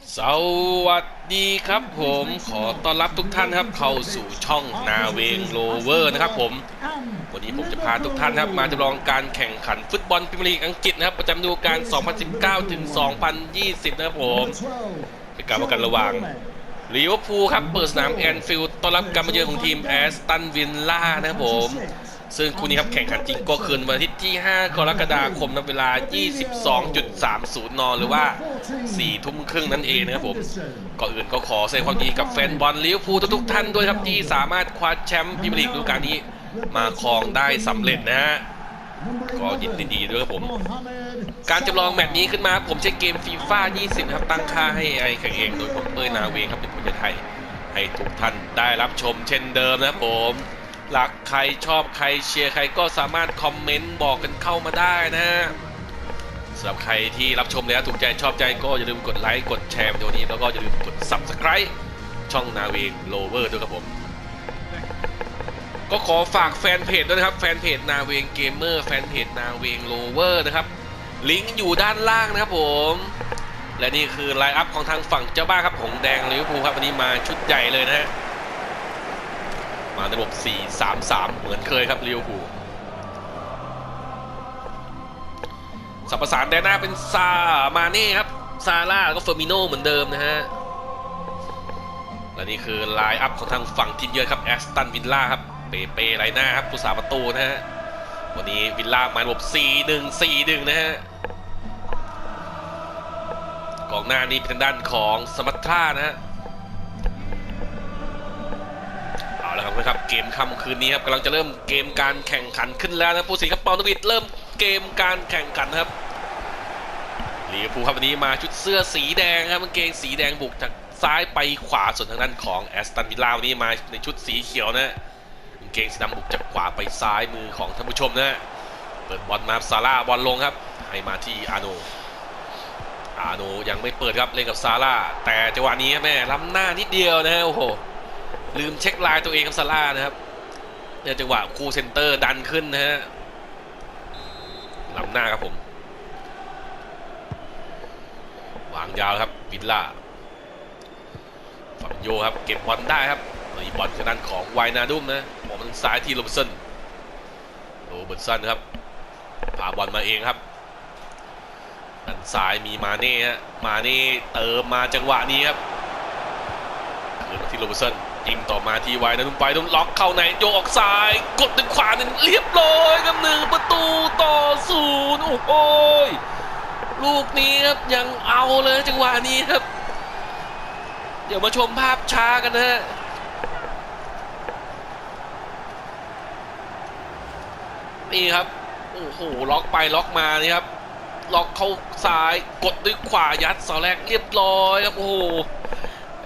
สวัสดีครับผมขอต้อนรับทุกท่านครับเข้าสู่ช่องนาเวงโลเวอร์นะครับผมวันนี้ผมจะพาทุกท่านครับมาจำลองการแข่งขันฟุตบอลพรีเมียร์ลีกอังกฤษนะครับประจำฤดูกาล 2019 ถึง 2020 นะครับผมเป็นการป้องกันระหว่างลิเวอร์พูลครับเปิดสนามแอนฟิลด์ต้อนรับการมาเยือนของทีมแอสตันวินล่านะครับผม ซึ่งคู่นี้ครับแข่งขันจริงก็คืนวันอาทิตย์ที่ 5 กรกฎาคมนะเวลา 22.30 น หรือว่า 4 ทุ่มครึ่งนั่นเองนะครับผม ก่อนอื่นก็ขอแสดงความยินดีกับแฟนบอลลิเวอร์พูลทุกท่านด้วยครับ ที่สามารถคว้าแชมป์พรีเมียร์ลีกฤดูกาลนี้มาครองได้สำเร็จนะฮะก็ยินดีด้วยครับผม การจำลองแมตช์นี้ขึ้นมาผมใช้เกมฟีฟ่า20 ครับ ตั้งค่าให้ไอแข่งเองโดยผมเป้ยนาเวงครับเป็นคนไทยให้ทุกท่านได้รับชมเช่นเดิมนะครับผม รักใครชอบใครเชียร์ใครก็สามารถคอมเมนต์บอกกันเข้ามาได้นะฮะสำหรับใครที่รับชมแล้วถูกใจชอบใจก็อย่าลืมกดไลค์กดแชร์วิดีโอนี้ แล้วก็อย่าลืมกด Subscribe ช่องนาเวงโลเวอร์ด้วยครับผม ก็ขอฝากแฟนเพจด้วยนะครับ แฟนเพจนาเวงเกมเมอร์แฟนเพจนาเวงโลเวอร์นะครับ ลิงก์อยู่ด้านล่างนะครับผม และนี่คือไลน์อัพของทางฝั่งเจ้าบ้านครับหงแดงลิเวอร์พูลครับวันนี้มาชุดใหญ่เลยนะฮะ มาในระบบ 4-3-3 เหมือนเคยครับลิเวอร์พูลสับประสานแดนหน้าเป็นซามาเน่ครับ ซาร่าแล้วก็เฟอร์มิโนเหมือนเดิมนะฮะ และนี่คือไลน์อัพของทางฝั่งทีมเยือนครับแอสตันวินล่าครับ เปเป้ไรหน้าครับผู้สาประตูนะฮะ วันนี้วิลล่ามาระบบ 4-1-4-1 นะฮะกองหน้านี่เป็นด้านของสมัตรานะฮะ เอาละครับนะครับเกมค่ำคืนนี้ครับกำลังจะเริ่มเกมการแข่งขันขึ้นแล้วนะผู้สิงครับปอนตวิดเริ่มเกมการแข่งขันครับลิเวอร์พูลครับวันนี้มาชุดเสื้อสีแดงครับกางเกงสีแดงบุกจากซ้ายไปขวาส่วนทางด้านของแอสตันวิลล่าวันนี้มาในชุดสีเขียวนะกางเกงสีดำบุกจากขวาไปซ้ายมือของท่านผู้ชมนะเปิดบอลมาซาร่าบอลลงครับ ให้มาที่อาโนอาโนยังไม่เปิดครับเล่นกับซาร่าแต่จังหวะนี้แม่ล้ำหน้านิดเดียวนะโอ้โห ลืมเช็คลน์ตัวเองครับซาร่านะครับเนี่ยจังหวะคูเซนเตอร์ดันขึ้นนะฮะล้ำหน้าครับผม วางยาวครับวิลล่าฝั่งโยครับ เก็บบอลได้ครับเลยบอลจากด้านของไวนาดุมนะผมทางซ้ายที่โรเบิร์ตสันโรเบิร์ตสันครับพาบอลมาเองครับด้านซ้ายมีมาเน่ฮะมาเน่เติมมาจังหวะนี้ครับคืนมาที่โรเบิร์ตสัน ยิงต่อมาทีไวนะนุ่มไปนุ่มล็อกเข้าในโยกออกซ้าย กดดึงขวาหนึ่งเรียบร้อยครับหนึ่งประตูต่อศูนย์โอ้โหยลูกนี้ครับยังเอาเลยจังหวะนี้ครับ เดี๋ยวมาชมภาพช้ากันนะฮะนี่ครับโอ้โหล็อกไปล็อกมานี่ครับล็อกเข้าซ้ายกดด้วยขวายัดเสาแรกเรียบร้อยครับโอ้โห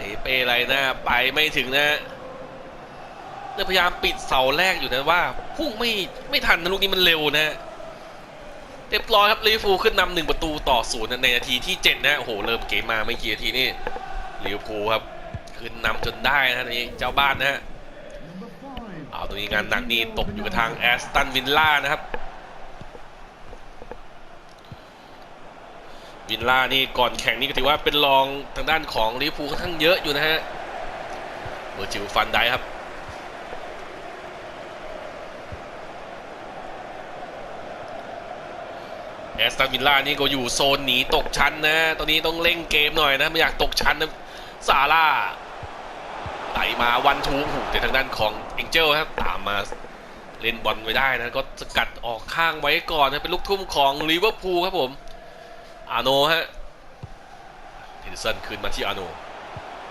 เปเป้อะไรนะไปไม่ถึงนะเนี่ยพยายามปิดเสาแรกอยู่นะว่าพุ่งไม่ไม่ทันนะลูกนี้มันเร็วนะเรียบร้อยครับลิเวอร์พูลขึ้นนำหนึ่งประตูต่อศูนย์ในนาทีที่เจ็ดนะโอ้โหเริ่มเกมมาไม่กี่นาทีนี่ลิเวอร์พูลครับขึ้นนำจนได้นะนี่เจ้าบ้านนะฮะเอาตรงนี้งานหนักนี่ตกอยู่กับทางแอสตันวินล่านะครับ วินล่านี่ก่อนแข่งนี่ก็ถือว่าเป็นรองทางด้านของลิเวอร์พูลค่อนข้างเยอะอยู่นะฮะเบอร์จิลฟันได้ครับ แอสตันวิลล่านี่ก็อยู่โซนหนีตกชั้นนะ ตอนนี้ต้องเร่งเกมหน่อยนะ ไม่อยากตกชั้นนะซาร่าไหลมาวันทูหูแต่ทางด้านของเอ็งเจลครับตามมาเล่นบอลไว้ได้นะ ก็สกัดออกข้างไว้ก่อนนะ เป็นลูกทุ่มของลิเวอร์พูลครับผม อาโนฮะเฮนเดอร์สันคืนมาที่อาโน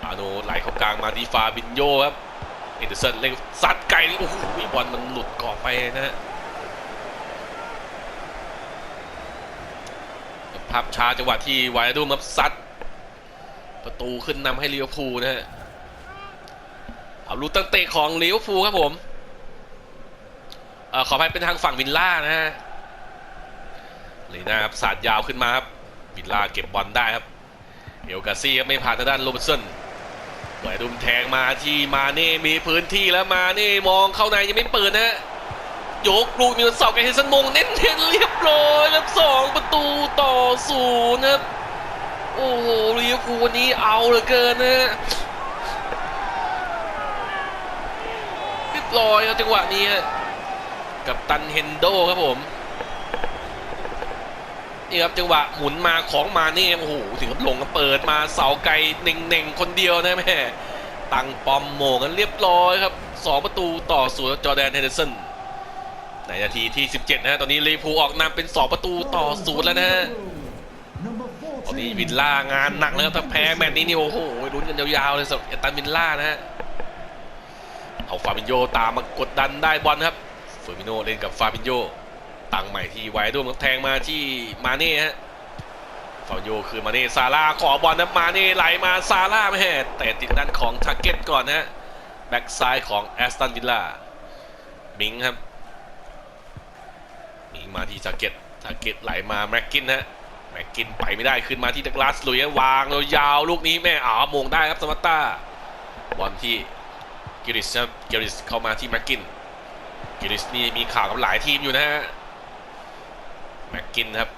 อาโนไหลเข้ากลางมาที่ฟาบินโยครับเฮนเดอร์สันเล่นซัดไกลนี่โอ้โหบอลมันหลุดกรอบไปนะฮะภาพช้าจังหวะที่ไวอาดูมับซัด ประตูขึ้นนำให้ลิเวอร์พูลนะฮะเอาลูกตั้งเตะของลิเวอร์พูลครับผมเออขอไปเป็นทางฝั่งวินล่านะฮะเลยนะครับสาดยาวขึ้นมาครับ วินล่าเก็บบอลได้ครับเอลกาซี่ครับไม่ผ่านทางด้านโรเบิร์ตสันไหวดุมแทงมาที่มาเน่มีพื้นที่แล้วมาเน่มองเข้าในยังไม่เปิดนะโยกลูกมีมันเสาแกเฮนสันมงเน้นเทนเรียบร้อยครับสองประตูต่อศูนย์ครับโอ้โหลิเวอร์พูลวันนี้เอาเหลือเกินนะเรียบร้อยครับจังหวะนี้กับตันเฮนโดครับผม นี่ครับจังหวะหมุนมาของมานี่โอ้โหถึงกับลงก็เปิดมาเสาไกลเน่งๆคนเดียวนะแม่ตั้งปอมโมกันเรียบร้อยครับสองประตูต่อศูนย์จอแดนเฮนเดอร์สันในนาทีที่ 17 นะฮะตอนนี้ลิเวอร์พูลออกนำเป็น 2 ประตูต่อศูนย์แล้วนะฮะตอนนี้วินล่างานหนักแล้วครับถ้าแพ้แมตช์นี้นี่โอ้โหลุ้นกันยาวๆเลยสำหรับเอตันวินล่านะฮะเอาฟาบินโยตามมากดดันได้บอลครับเฟอร์มิโนเล่นกับฟาบินโย ตั้งใหม่ที่ไว้ด้วยมันแทงมาที่มาเน่ฮะฟาโยคือมาเน่ซาร่าขอบอลนะมาเน่ไหลมาซาร่าไม่แห่แต่ติดด้านของทาเก็ตก่อนนะฮะแบ็กซ้ายของแอสตันวิลล่ามิงครับมิงมาที่ทาเก็ตทาเก็ตไหลมาแม็กกินฮะแม็กกินไปไม่ได้ขึ้นมาที่ดักลาสลุยวางเรายาวลูกนี้แม่อ๋อมงได้ครับสมัตตาบอลที่กิริสครับกิริสเข้ามาที่แม็กกินกิริสนี่มีข่าวกับหลายทีมอยู่นะฮะ แม็กกินครับ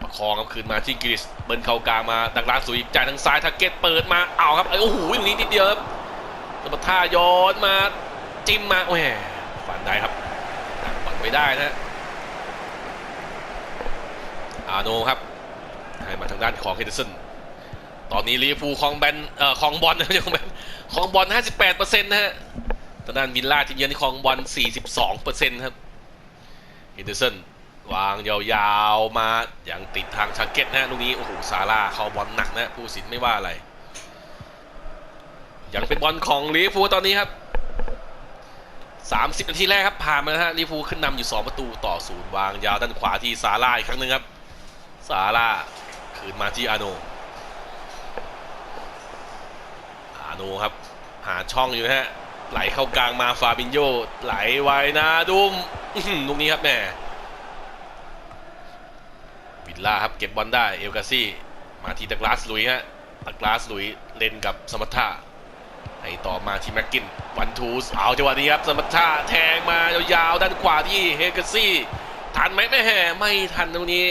ประคองครับคืนมาที่กริสเบิร์นเข้ากลางมาดักลาสุยจ่ายทางซ้ายทาเก็ตเปิดมาเอาครับเอ้โอ้โหตรงนี้นิดเดียวครับสมบัติท่าย้อนมาจิ้มมาแหมฝันได้ครับดักบอลไม่ได้นะอาโนครับให้มาทางด้านของเฮนเดอร์สันตอนนี้ลิเวอร์พูลคองแบนเอ่อคองบอลนะคองแบนคองบอล 58%นะฮะทางด้านวิลล่าทีมเยือนที่ครองบอล 42%ครับเฮนเดอร์สัน วางยาวๆมาอย่างติดทางชาเก็ตนะลูกนี้โอ้โหซาร่าเข้าบอลหนักนะผู้สินไม่ว่าอะไร ยังเป็นบอลของลิเวอร์พูตอนนี้ครับ 30 นาทีแรกครับผ่านมานะฮะลิเวอร์พูขึ้นนำอยู่ 2 ประตูต่อศูนย์วางยาวด้านขวาที่ซาร่าอีกครั้งหนึ่งครับซาร่าคืนมาที่อาโนอาโนครับหาช่องอยู่นะฮะไหลเข้ากลางมาฟาบินโยไหลไว้นะดุมลูกนี้ครับแม่ ลล่าครับเก็บบอลได้เอลกาซี่มาที่ดักลาสลุยฮะดักลาสลุยเล่นกับสมัตตาให้ต่อมาที่แม็กกินวันทูสเอาจังหวะนี้ครับสมัตตาแทงมายาวๆด้านขวาที่เฮกาซี่ทันไหมแม่แห่ไม่ทันตรงนี้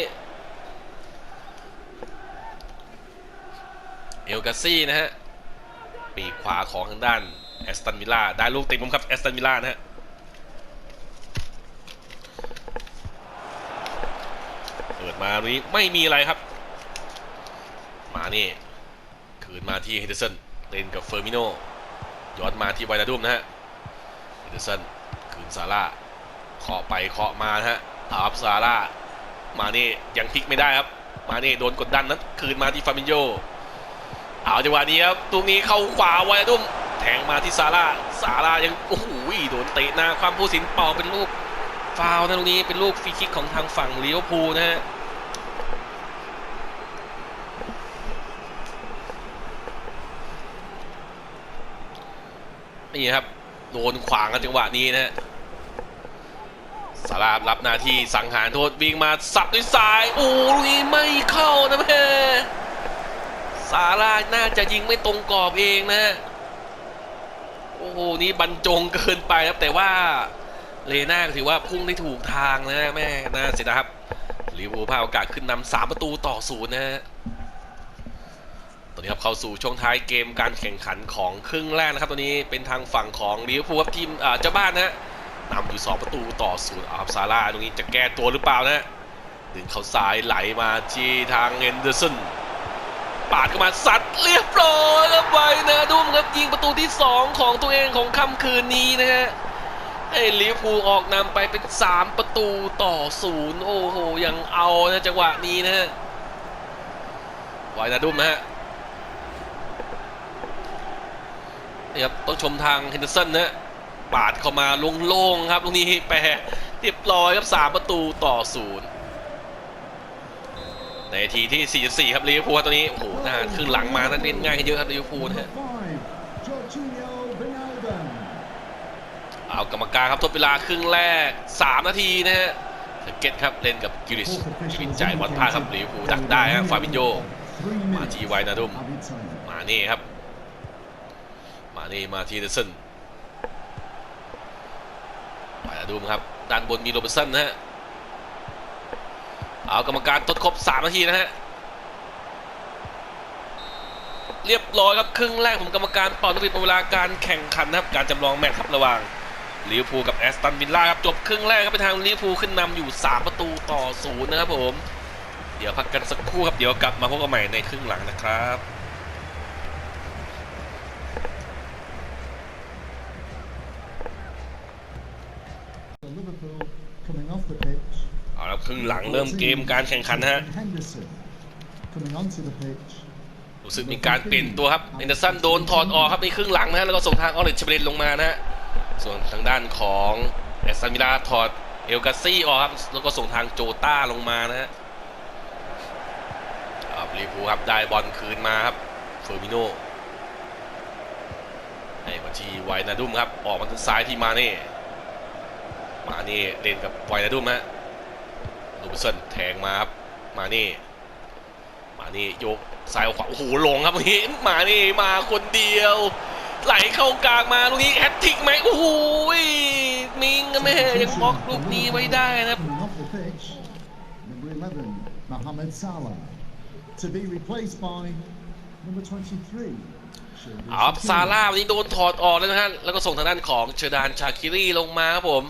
เอลกาซี่นะฮะปีขวาของทางด้านแอสตันวิลล่าได้ลูกติดมุมครับแอสตันวิลล่านะฮะเปิด มาตรงนี้ไม่มีอะไรครับ มานี่ คืนมาที่เฮนเดอร์สันเล่นกับเฟอร์มิโนย้อนมาที่ไวนาดุมนะฮะเฮนเดอร์สันคืนซาร่าเคาะไปเคาะมานะฮะอาบซาร่ามานี่ยังพลิกไม่ได้ครับ มานี่โดนกดดันนั้นคืนมาที่ฟามินโยเอาจังหวะนี้ครับตรงนี้เข้าขวาไวนาดุมแทงมาที่ซาร่าซาร่ายังโอ้โหโดนเตะหน้าความผู้สินเป่าเป็นลูกฟาวล์นะตรงนี้เป็นลูกฟรีคิกของทางฝั่งลิเวอร์พูลนะฮะ นี่ครับโดนขวางกันจังหวะนี้นะฮะซาร่ารับหน้าที่สังหารโทษวิ่งมาสับด้วยซ้ายโอ้ลูกนี้ไม่เข้านะแม่ซาราน่าจะยิงไม่ตรงกรอบเองนะ โอ้โหนี่บรรจงเกินไปครับแต่ว่าเลน่าถือว่าพุ่งได้ถูกทางนะแม่น่าเสียดายครับลิเวอร์พูลพลาดโอกาสขึ้นนำสามประตูต่อศูนย์นะฮะ ตอนนี้ครับเข้าสู่ช่วงท้ายเกมการแข่งขันของครึ่งแรกนะครับ ตอนนี้เป็นทางฝั่งของลิเวอร์พูลครับทีมเจ้าบ้านนะฮะนำอยู่ 2 ประตูต่อศูนย์อาบซาร่าตรงนี้จะแก้ตัวหรือเปล่านะฮะดึงเข้าซ้ายไหลมาที่ทางเฮนเดอร์สันปาดเข้ามาซัดเรียบร้อยครับไว้นะดุ้มครับยิงประตูที่ 2 ของตัวเองของค่ำคืนนี้นะฮะให้ลิเวอร์พูลออกนำไปเป็น 3 ประตูต่อศูนย์โอ้โหยังเอานะจังหวะนี้นะฮะไว้นะดุ้มนะฮะ นี่ครับต้องชมทางเฮนเดอร์สันนะปาดเข้ามาโล่งๆครับตรงนี้แปรเรียบร้อยครับ3ประตูต่อศูนย์ในทีที่ 44 ครับลิเวอร์พูลตัวนี้ โอ้โหน้าครึ่งหลังมานั้นเล่นง่ายขึ้นเยอะครับลิเวอร์พูลนะฮะเอากรรมการครับทดเวลาครึ่งแรก 3 นาทีนะฮะสเก็ตครับเล่นกับกิริชกิริชจ่ายบอลพลาดครับลิเวอร์พูลดักได้ฮะฟาบินโยมาทีไวนาดุมมาเน่ครับ นี่มาทีเดอร์สันไวนาดุมครับ ด้านบนมีโรเบร์ตสันนะฮะ เอากรรมการทดครบ 3 นาทีนะฮะ เรียบร้อยครับ ครึ่งแรกผมกรรมการเป่านกหวีดเป็นเวลาการแข่งขันนะครับ การจำลองแมตช์ครับระหว่างลิเวอร์พูลกับแอสตันวิลล่าครับ จบครึ่งแรกครับไปทางลิเวอร์พูลขึ้นนำอยู่ 3 ประตูต่อศูนย์นะครับผม เดี๋ยวพักกันสักครู่ครับ เดี๋ยวกลับมาพบกันใหม่ในครึ่งหลังนะครับ เอาละครึ่งหลังเริ่มเกมการแข่งขันนะฮะ Henderson coming onto the pitch. รู้สึกมีการเปลี่ยนตัวครับเอนเดอร์สันโดนถอดออกครับในครึ่งหลังนะฮะแล้วก็ส่งทางออริชเบรนลงมานะฮะส่วนทางด้านของแอสตันวิลล่าถอดเอลกาซี่ออกครับแล้วก็ส่งทางโจต้าลงมานะฮะครับลิเวอร์พูลครับได้บอลคืนมาครับเฟอร์มิโนให้มาที่ไวนาดุมครับออกมาทางซ้ายที่มาเน่ มาเน่เล่นกับไวนาดุมฮะลูบิสันแทงมาครับมาเน่มานี่ยกซ้ายเอาขวาโอ้โหลงครับเห็นมานี่มาคนเดียว ไหลเข้ากลางมาลูกนี้แฮตทริกไหมโอ้โหมิงกันแม่ยังบล็อกลูกนี้ไว้ได้นะครับ Coming off the pitch. Number 11, Mohamed Salah. To be replaced by number 23. เอาครับซาร่าวันนี้โดนถอดออกแล้วนะฮะ แล้วก็ส่งทางด้านของเชอร์ดานชาคิรีลงมาครับผม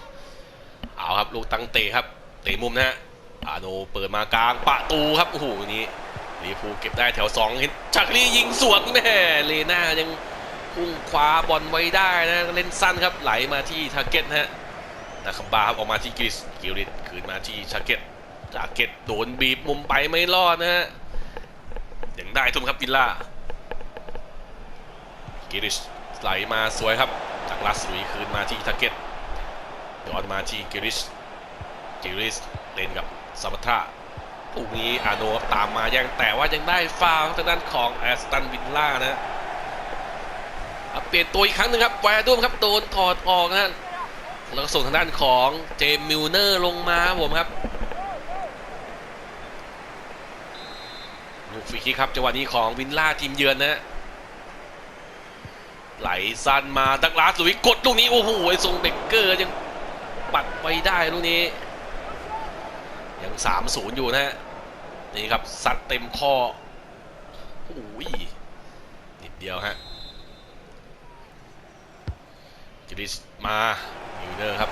เอาครับลูกตั้งเตะครับ เตะมุมนะฮะอาโนเปิดมากลางประตูครับโอ้โหนี้ลิเวอร์พูเก็บได้แถวสองเห็นชาคิรียิงสวนแม่เลน่ายังพุ่งคว้าบอลไว้ได้นะเล่นสั้นครับไหลมาที่ทาร์เก็ตนะฮะนาคัมบาครับออกมาที่กิริสกิริสคืนมาที่ชาเก็ตชาเก็ตโดนบีบมุมไปไม่รอดนะฮะยังได้ทุ่มครับวิลล่ากิริชไหลมาสวยครับจากลาสลุยคืนมาที่ทาเก็ต ย้อนมาที่กิริชกิริชเล่นกับซาบัตราลูกนี้อาโนตามมายังแต่ว่ายังได้ฟาวทางด้านของแอสตันวิลล่านะเปลี่ยนตัวอีกครั้งหนึ่งครับแวร์ด้วมครับโดนถอดออกนะแล้วก็ส่งทางด้านของเจมมิลเนอร์ลงมาผมครับลูกฟรีคิกครับจังหวะนี้ของวินล่าทีมเยือนนะไหลสั้นมาดักลาสลุยกดลูกนี้โอ้โหไอ้ทรงเบเกอร์ยัง ปัดไว้ได้ลูกนี้ ยังสามศูนย์อยู่นะฮะนี่ครับสัตว์เต็มข้อโอ้ยนิดเดียวฮะกิริสมามิวเนอร์ครับ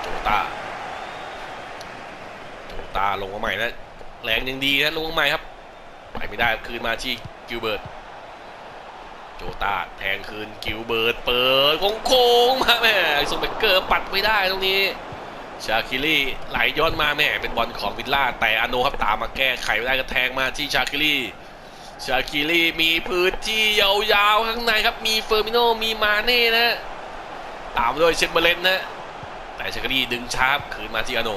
โจตาโจตาลงมาใหม่นะแรงยังดีนะลงมาใหม่ครับ ไปไม่ได้คืนมาที่กิลเบิร์ต โจตาแทงคืนกิวเบิร์ตเปิดโค้งมาแม่ส่งเบเกอร์ปัดไม่ได้ตรงนี้ชาคิลี่ไหลย้อนมาแม่เป็นบอลของวิลล่าแต่อโนครับตามมาแก้ไขไม่ได้ก็แทงมาที่ชาคิลี่ชาคิลี่มีพื้นที่ยาวๆข้างในครับมีเฟอร์มิโนมีมาเน่นะตามด้วยเชมเบอร์เลนนะแต่ชาคิลี่ดึงชาร์ปคืนมาที่อโน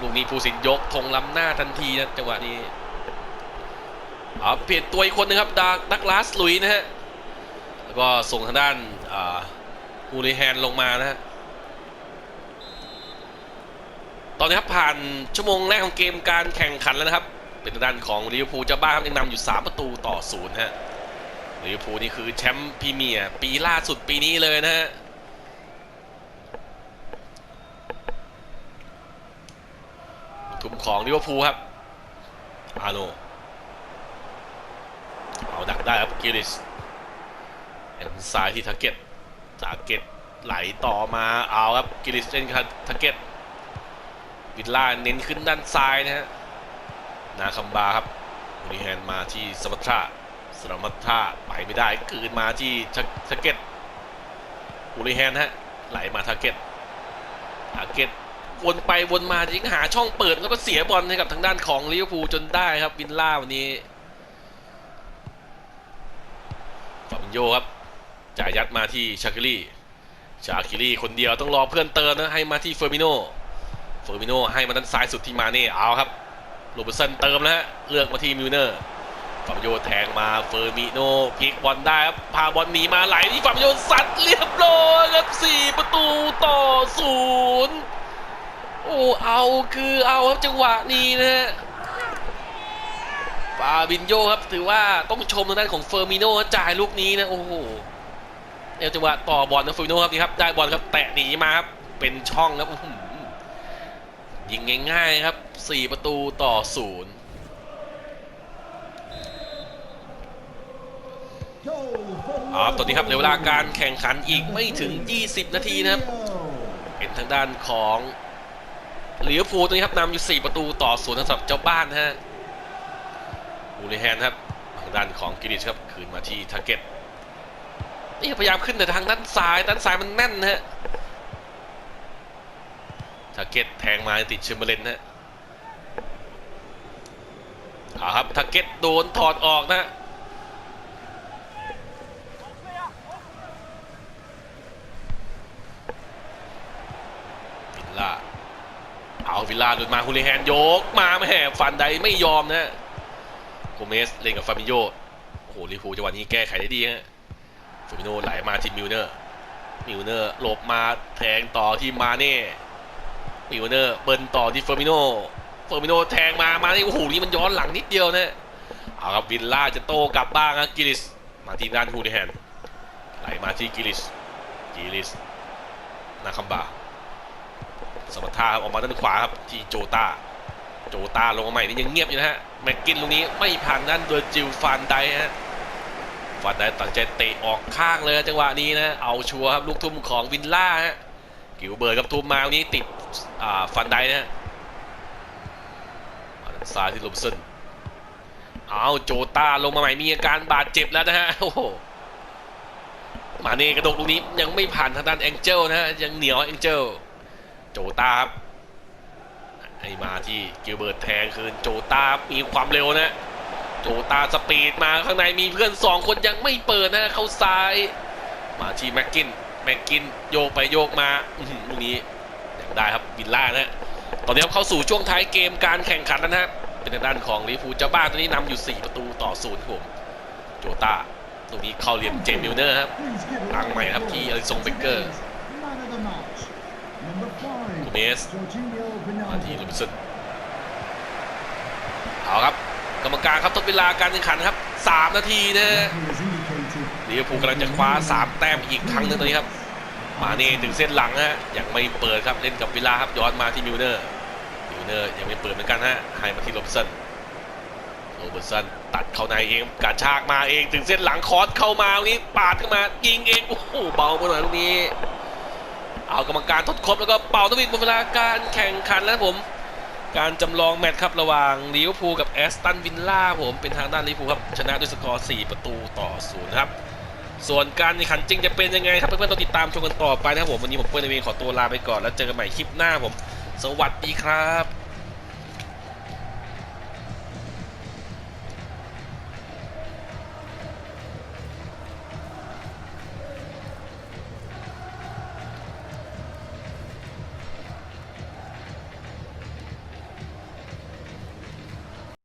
ลูกนี้ผู้สินยกธงล้ำหน้าทันทีนะจังหวะนี้เอเปลี่ยนตัวอีกคนนึงครับดาร์ดักลาสลุยนะฮะ แล้วก็ส่งทางด้านฮูริแฮนลงมานะฮะตอนนี้ครับผ่านชั่วโมงแรกของเกมการแข่งขันแล้วนะครับ เป็นทางด้านของลิเวอร์พูลเจ้าบ้านครับยังนำอยู่ 3 ประตูต่อศูนย์ฮะลิเวอร์พูลนี่คือแชมป์พรีเมียร์ปีล่าสุดปีนี้เลยนะฮะทุมของลิเวอร์พูลครับอาโนเอาดักได้ครับกิริส ซ้ายที่ทาร์เก็ตทาร์เก็ตไหลต่อมาเอาครับกิริสเล่นครับทาร์เก็ตวิลล่าเน้นขึ้นด้านซ้ายนะฮะนาคัมบาครับบริแฮนมาที่สมัตราสมัตราไปไม่ได้คืนมาที่ทาร์เก็ตบริแฮนฮะไหลมาทาร์เก็ตทาร์เก็ตวนไปวนมาจิงหาช่องเปิดแล้วก็เสียบอลให้กับทางด้านของลิเวอร์พูลจนได้ครับวิลล่าวันนี้ฟาบินโยครับ จ่ายยัดมาที่ชาคิลี่ชาคิลี่คนเดียวต้องรอเพื่อนเติมนะให้มาที่เฟอร์มิโนเฟอร์มิโนให้มาด้านซ้ายสุดที่มาเน่เอาครับโรเบร์สันเติมแล้วฮะเลือกมาที่มิวเนอร์ฟาบิโยแทงมาเฟอร์มิโนพลิกบอลได้ครับพาบอลหนีมาไหลที่ฟาบิโยซัดเรียบร้อยครับ4ประตูต่อศูนย์โอ้เอาคือเอาครับจังหวะนี้นะฮะฟาบินโยครับถือว่าต้องชมทางด้านของเฟอร์มิโนจ่ายลูกนี้นะโอ้โห เอวจังหวะต่อบอลนะฟิโนครับนี่ครับได้บอลครับแตะหนีมาครับเป็นช่องครับยิงง่ายๆครับ 4 ประตูต่อศูนย์อ๋อตอนนี้ครับเหลือเวลาการแข่งขันอีกไม่ถึง 20 นาทีนะครับเป็นทางด้านของลิเวฟูตอนนี้ครับนำอยู่ 4 ประตูต่อศูนย์สำหรับเจ้าบ้านฮะบูเลแฮนครับทางด้านของกิริชครับ คืนมาที่ทาร์เก็ต นี่พยายามขึ้นแต่ทางด้านซ้ายด้านซ้ายมันแน่นนะฮะทาร์เก็ตแทงมาติดเชมเบอร์เลนนะฮะเอาครับทาร์เก็ตโดนถอดออกนะฮะวิลล่าเอาวิลล่าหลุดมาฮูลิแฮนโยกมาแม่ฟันไดไม่ยอมนะโกเมสเล่นกับฟาบิโยโอ้โหลิเวอร์พูจังหวะนี้แก้ไขได้ดีฮะ ฟาบิโนไหลมาที่มิลเนอร์ มิลเนอร์หลบมาแทงต่อที่มาเน่ มิลเนอร์เบิ้ลต่อที่เฟอร์มิโน เฟอร์มิโนแทงมา มาเน่โอ้โหนี่มันย้อนหลังนิดเดียวนะเอาครับวิลล่าจะโต้กลับบ้างครับกิลิส มาที่ด้านฮูลิแฮนไหลมาที่กิลิส กิลิส นาคัมบาสมรรถาครับออกมาด้านขวาครับที่โจตาโจตาลงมาใหม่นี่ยังเงียบอยู่นะฮะแม็กกินลูกนี้ไม่ผ่านด้านโดยจิลฟานไดฮะ ฟานไดตั้งใจเตะออกข้างเลยจังหวะนี้นะ เอาชัวร์ครับลูกทุ่มของวินล่าฮะกิวเบิร์ดกับทุ่มมาวันนี้ติดฟันไดนะฮะมาด้านซ้ายที่ลมซึนเอาโจตาลงมาใหม่มีอาการบาดเจ็บแล้วนะฮะโอ้โหมาเน่กระโดดลูกนี้ยังไม่ผ่านทางด้านแองเจลนะฮะยังเหนียวแองเจลโจตาครับให้มาที่กิลเบิร์ตแทงคืนโจตามีความเร็วนะ โจตาสปีดมาข้างในมีเพื่อนสองคนยังไม่เปิดนะเข้าซ้าย มาที่แม็กกินแม็กกินโยกไปโยกมาลูกนี้ยังได้ครับวินล่านะตอนนี้เข้าสู่ช่วงท้ายเกมการแข่งขันแล้วนะฮะเป็นทางด้านของลิเวอร์พูเจ้าบ้านตอนนี้นำอยู่ 4 ประตูต่อศูนย์ผมโจตาตรงนี้เข้าเหลี่ยมเจมิลเนอร์ครับตังใหม่ครับที่อลิซงเบเกอร์โกเมสมาที่ที่ลูลูมิมิสสันเอาครับ กรรมการครับทดเวลาการแข่งขันครับ 3 นาทีนะฮะลิเวอร์พูลกำลังจะคว้า 3 แต้มอีกครั้งหนึงตอนนี้ครับ มาเน่ถึงเส้นหลังฮะยังไม่เปิดครับเล่นกับเวลาครับย้อนมาที่มิลเนอร์มิลเนอร์ยังไม่เปิดเหมือนกันฮะให้มาที่โรบสันโรเบร์ตสันตัดเข้าในเองกระชากมาเองถึงเส้นหลังคอสเข้ามาวันนี้ปาดเข้ามายิงเองโอ้โหเบาไปหน่อยลูกนี้ เอากรรมการทดครบแล้วก็เป่าตวิดหมดเวลาการแข่งขันแล้วผม การจำลองแมตช์ครับระหว่างลิเวอร์พูลกับแอสตันวินล่าผมเป็นทางด้านลิเวอร์พูลครับชนะด้วยสกอร์4ประตูต่อศูนย์ครับ ส่วนการแข่งขันจริงจะเป็นยังไงครับเพื่อนๆต้องติดตามชมกันต่อไปนะครับผมวันนี้ผมเพื่อนในเวงขอตัวลาไปก่อนแล้วเจอกันใหม่คลิปหน้าผม สวัสดีครับ